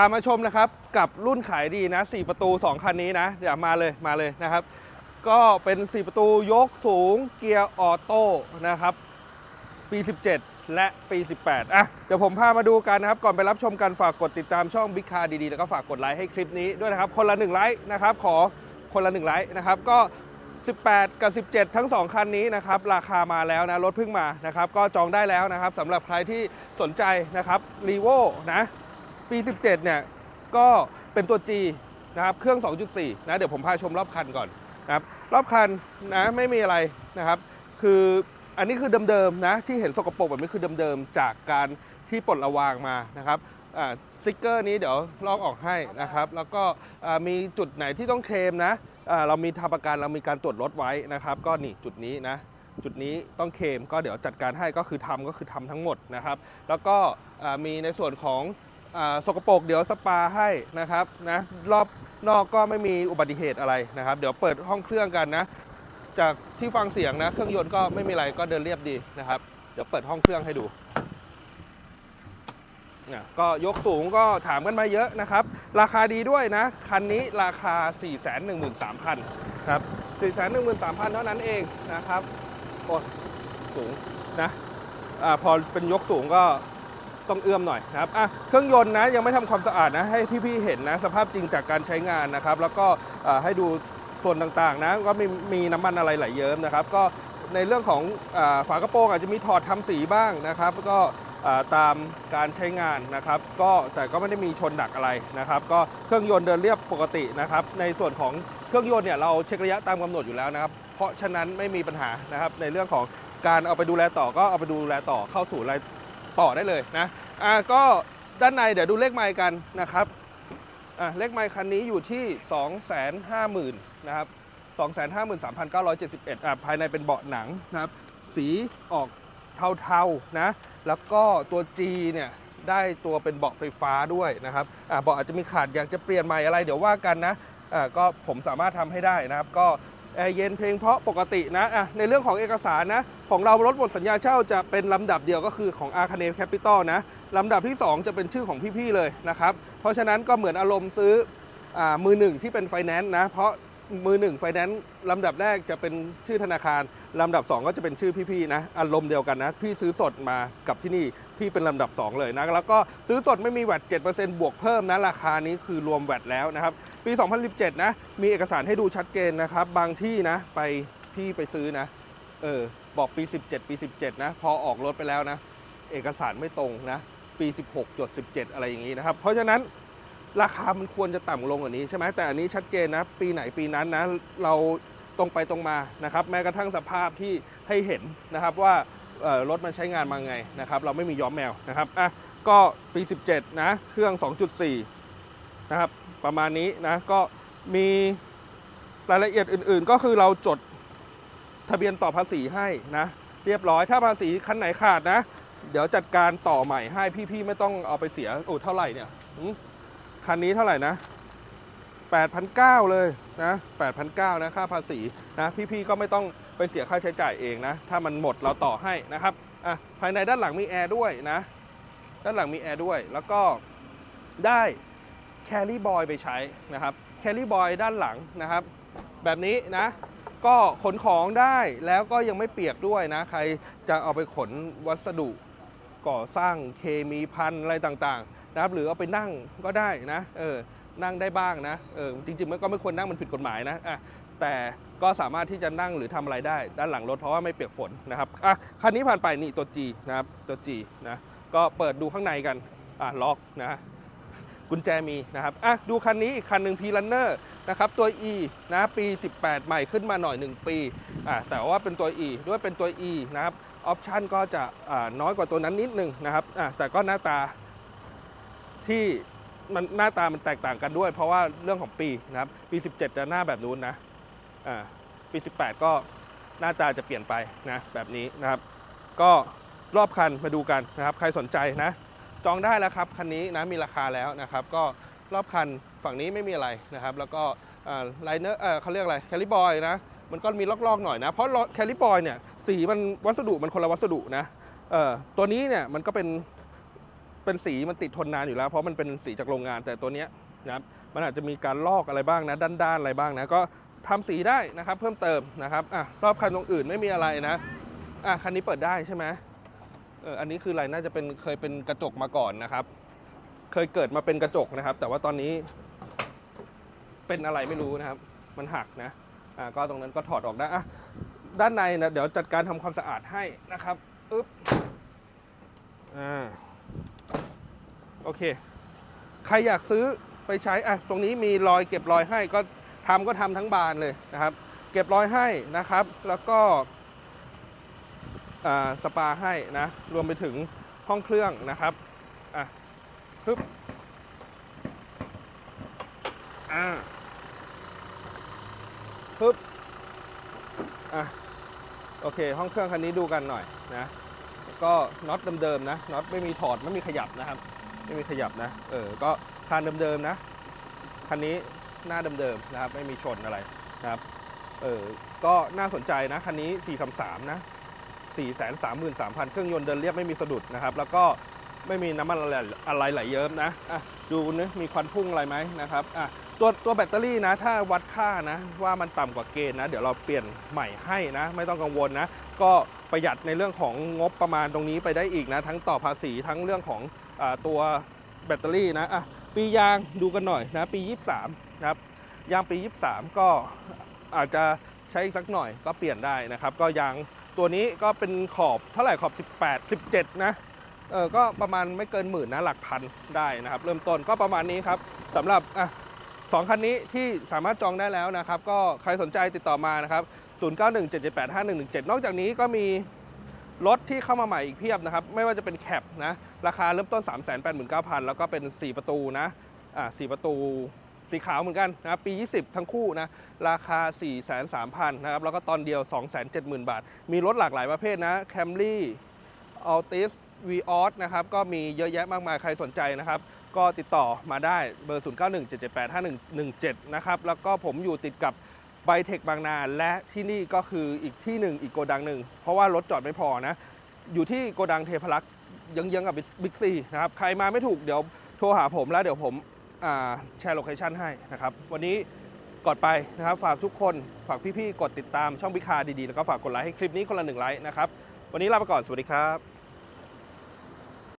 พามาชมนะครับกับรุ่นขายดีนะ4ประตู 2 คันนี้นะ เดี๋ยวมาเลยมาเลยนะครับ ก็เป็น 4 ประตูยกสูงเกียร์ออโต้นะครับ ปี 17 และปี 18 อะ เดี๋ยวผมพามาดูกันนะครับ ก่อนไปรับชมกันฝากกดติดตามช่องบิ๊กคาดีๆ แล้วก็ฝากกดไลค์ให้คลิปนี้ด้วยนะครับ คนละ1ไลค์นะครับ ขอคนละ1ไลค์นะครับ ก็ 18 กับ 17 ทั้ง 2 คันนี้นะครับ ราคามาแล้วนะรถเพิ่งมานะครับ ก็จองได้แล้วนะครับสำหรับใครที่สนใจนะครับรีโวนะ ปี 17 เนี่ย ก็เป็นตัว G นะครับ เครื่อง 2.4 นะ เดี๋ยวผมพาชมรอบคันก่อนนะครับ รอบคันนะไม่มีอะไรนะครับ คืออันนี้คือเดิมๆนะ ที่เห็นสกปรกแบบนี้คือเดิมๆจากการที่ปลดระวางมานะครับสติกเกอร์นี้เดี๋ยวลอกออกให้นะครับ แล้วก็มีจุดไหนที่ต้องเคลมนะเรามีทำประกันเรามีการตรวจรถไว้นะครับ ก็นี่จุดนี้นะจุดนี้ต้องเคลมก็เดี๋ยวจัดการให้ก็คือทำก็คือทำทั้งหมดนะครับ แล้วก็มีในส่วนของ สกปรกเดี๋ยวสปาให้นะครับนะรอบนอกก็ไม่มีอุบัติเหตุอะไรนะครับ เดี๋ยวเปิดห้องเครื่องกันนะ จากที่ฟังเสียงนะ เครื่องยนต์ก็ไม่มีอะไรก็เดินเรียบดีนะครับ เดี๋ยวเปิดห้องเครื่องให้ดูเนี่ยก็ยกสูงก็ถามกันมาเยอะนะครับ ราคาดีด้วยนะ คันนี้ราคา 413,000ครับ 413,000 เท่านั้นเองนะครับโอ้สูงนะอ่าพอเป็นยกสูงก็ ต้องเอื้อมหน่อยนะครับอะเครื่องยนต์นะยังไม่ทำความสะอาดนะให้พี่ๆเห็นนะสภาพจริงจากการใช้งานนะครับ แล้วก็ให้ดูส่วนต่างๆนะก็มีมีน้ำมันอะไรไหลเยิ้มนะครับ ก็ในเรื่องของอฝากระโปรงอาจจะมีถอดทำสีบ้างนะครับ ก็ตามการใช้งานนะครับ ก็แต่ก็ไม่ได้มีชนหนักอะไรนะครับ ก็เครื่องยนต์เดินเรียบปกตินะครับ ในส่วนของเครื่องยนต์เนี่ยเราเช็คระยะตามกำหนดอยู่แล้วนะครับ เพราะฉะนั้นไม่มีปัญหานะครับในเรื่องของการเอาไปดูแลต่อก็เอาไปดูแลต่อเข้าสู่ราย ต่อได้เลยนะอ่าก็ด้านในเดี๋ยวดูเลขไมล์กันนะครับอะเลขไมค์คันนี้อยู่ที่ 250,000นะครับ253,971อะภายในเป็นเบาะหนังนะครับสีออกเทาๆนะแล้วก็ตัว G เนี่ยได้ตัวเป็นเบาะไฟฟ้าด้วยนะครับอะเบาะอาจจะมีขาดอยากจะเปลี่ยนใหม่อะไรเดี๋ยวว่ากันนะอะก็ผมสามารถทำให้ได้นะครับ ก็ แอร์เย็นเพลงเพราะปกตินะอะในเรื่องของเอกสารนะ ของเรารถหมดสัญญาเช่าจะเป็นลำดับเดียวก็คือของ a r c a n e Capital นะลำดับที่ 2 จะเป็นชื่อของพี่ ๆ เลยนะครับ เพราะฉะนั้นก็เหมือนอารมณ์ซื้ออมือหนึ่งที่เป็นไฟแนนซ์นะ เพราะ มือหนึ่งไฟแนนซ์ลำดับแรกจะเป็นชื่อธนาคาร ลำดับ 2 ก็จะเป็นชื่อพี่ๆนะ อารมณ์เดียวกันนะ พี่ซื้อสดมากับที่นี่ พี่เป็นลำดับ 2 เลยนะ แล้วก็ซื้อสดไม่มีแวด7%บวกเพิ่มนะ ราคานี้คือรวมแวดแล้วนะครับ ปี 2017 นะ มีเอกสารให้ดูชัดเจนนะครับ บางที่นะ ไปพี่ไปซื้อนะ เออ บอกปี 17 ปี 17 นะ พอออกรถไปแล้วนะ เอกสารไม่ตรงนะ ปี 16จด17 อะไรอย่างนี้นะครับ เพราะฉะนั้น ราคามันควรจะต่ำลงกว่านี้ใช่ไหมแต่อันนี้ชัดเจนนะ ปีไหนปีนั้นนะ เราตรงไปตรงมานะครับ แม้กระทั่งสภาพที่ให้เห็นนะครับว่ารถมันใช้งานมาไงนะครับ เราไม่มีย้อมแมวนะครับอะก็ปี 17 นะ เครื่อง 2.4 นะครับ ประมาณนี้นะ ก็มีรายละเอียดอื่นๆ ก็คือเราจดทะเบียนต่อภาษีให้นะ เรียบร้อยถ้าภาษีคันไหนขาดนะ เดี๋ยวจัดการต่อใหม่ให้พี่ๆ ไม่ต้องเอาไปเสียโอ้เท่าไหร่เนี่ยหืม คันนี้เท่าไหร่นะ8,900เลยนะ8,900นะค่าภาษีนะพี่ๆก็ไม่ต้องไปเสียค่าใช้จ่ายเองนะ ถ้ามันหมดเราต่อให้นะครับอะภายในด้านหลังมีแอร์ด้วยนะ ด้านหลังมีแอร์ด้วย แล้วก็ได้แคลรี่บอยไปใช้นะครับแคลรี่บอยด้านหลังนะครับ แบบนี้นะ ก็ขนของได้แล้วก็ยังไม่เปียกด้วยนะ ใครจะเอาไปขนวัสดุก่อสร้างเคมีพันอะไรต่างๆ นะครับหรือเอาไปนั่งก็ได้นะเออนั่งได้บ้างนะเออจริงๆมันก็ไม่ควรนั่งมันผิดกฎหมายนะอะแต่ก็สามารถที่จะนั่งหรือทำอะไรได้ ด้านหลังรถเพราะว่าไม่เปียกฝนนะครับอะคันนี้ผ่านไปนี่ตัว G นะครับตัว G นะก็เปิดดูข้างในกันอะล็อกนะกุญแจมีนะครับอะดูคันนี้อีกคันหนึ่งพีลันเนอร์นะครับตัว E นะปี 18 ใหม่ขึ้นมาหน่อย 1 ปีอะแต่ว่าเป็นตัว E ด้วยเป็นตัว E นะครับออปชันก็จะอ่าน้อยกว่าตัวนั้นนิดนึงนะครับอะแต่ก็หน้าตา ที่มันหน้าตามันแตกต่างกันด้วย เพราะว่าเรื่องของปีนะครับปี 17 จะหน้าแบบนู้นนะอ่าปี 18 ก็หน้าตาจะเปลี่ยนไปนะแบบนี้นะครับ ก็รอบคันมาดูกันนะครับ ใครสนใจนะ จองได้แล้วครับคันนี้นะมีราคาแล้วนะครับ ก็รอบคันฝั่งนี้ไม่มีอะไรนะครับ แล้วก็ไลเนอร์เขาเรียกอะไรแคลิบอยนะมันก็มีลอกๆหน่อยนะ เพราะแคลิบอยเนี่ยสีมันวัสดุมันคนละวัสดุนะเออตัวนี้เนี่ยมันก็เป็น เป็นสีมันติดทนนานอยู่แล้ว เพราะมันเป็นสีจากโรงงานแต่ตัวเนี้ยนะครับมันอาจจะมีการลอกอะไรบ้างนะด้านๆอะไรบ้างนะก็ทำสีได้นะครับ เพิ่มเติมนะครับอะรอบคันตรงอื่นไม่มีอะไรนะอะคันนี้เปิดได้ใช่ไหมเอออันนี้คืออะไรน่าจะเป็นเคยเป็นกระจกมาก่อนนะครับ เคยเกิดมาเป็นกระจกนะครับ แต่ว่าตอนนี้ เป็นอะไรไม่รู้นะครับ มันหักนะอะก็ตรงนั้นก็ถอดออกได้อะด้านในนะเดี๋ยวจัดการทำความสะอาดให้นะครับอึ๊บอ่า โอเค ใครอยากซื้อไปใช้อะตรงนี้มีรอยเก็บรอยให้ก็ทำก็ทำทั้งบานเลยนะครับ เก็บรอยให้นะครับ แล้วก็สปาให้นะ รวมไปถึงห้องเครื่องนะครับอะฮึบอ่าฮึบอะโอเค ห้องเครื่องคันนี้ดูกันหน่อยนะ ก็น็อตเดิมๆนะน็อตไม่มีถอดไม่มีขยับนะครับ ไม่มีขยับนะ เออ ก็คานเดิมๆนะ คันนี้หน้าเดิมๆนะครับ ไม่มีชนอะไรนะครับ เออ ก็น่าสนใจนะ คันนี้4 3 3นะ4 3 3 3 0 0 เครื่องยนต์เดินเรียบไม่มีสะดุดนะครับ แล้วก็ไม่มีน้ำมันอะไรไหลเยิ้มนะอะดูนะมีควันพุ่งอะไรไหมนะครับอะตัวตัวแบตเตอรี่นะ ถ้าวัดค่านะ ว่ามันต่ำกว่าเกณฑ์นะ เดี๋ยวเราเปลี่ยนใหม่ให้นะ ไม่ต้องกังวลนะ ก็ประหยัดในเรื่องของงบประมาณตรงนี้ไปได้อีกนะ ทั้งต่อภาษีทั้งเรื่องของ ตัวแบตเตอรี่นะอะปียางดูกันหน่อยนะปี 23นะครับยางปี 23 ก็อาจจะใช้สักหน่อยก็เปลี่ยนได้นะครับ ก็ยางตัวนี้ก็เป็นขอบเท่าไหร่ขอบ 18 17 นะเออก็ประมาณไม่เกินหมื่นนะหลักพันได้นะครับ เริ่มต้นก็ประมาณนี้ครับสำหรับอะสองคันนี้ที่สามารถจองได้แล้วนะครับ ก็ใครสนใจติดต่อมานะครับ 0917785117 นอกจากนี้ก็มี รถที่เข้ามาใหม่อีกเพียบนะครับ ไม่ว่าจะเป็นแคปนะ ราคาเริ่มต้น 389,000 แล้วก็เป็น 4 ประตูนะ อ่า4ประตูสีขาวเหมือนกันนะครับปี 20 ทั้งคู่นะ ราคา 4,300,000 นะครับ แล้วก็ตอนเดียว 270,000 บาท มีรถหลากหลายประเภทนะ Camry Altis v ีออสนะครับ ก็มีเยอะแยะมากมายใครสนใจนะครับ ก็ติดต่อมาได้เบอร์ 0917785117 นะครับ แล้วก็ผมอยู่ติดกับ ไบเทคบางนา และที่นี่ก็คืออีกที่หนึ่งอีกโกดังหนึ่ง เพราะว่ารถจอดไม่พอนะ อยู่ที่โกดังเทพรักษ์ยังๆกับบิ๊กซีนะครับ ใครมาไม่ถูกเดี๋ยวโทรหาผมแล้วเดี๋ยวผมแชร์โลเคชันให้นะครับ วันนี้ก่อนไปนะครับ ฝากทุกคนฝากพี่ๆ กดติดตามช่องพิคาดีๆ แล้วก็ฝากกดไลค์ให้คลิปนี้คนละหนึ่งไลค์นะครับ วันนี้ลาไปก่อน สวัสดีครับ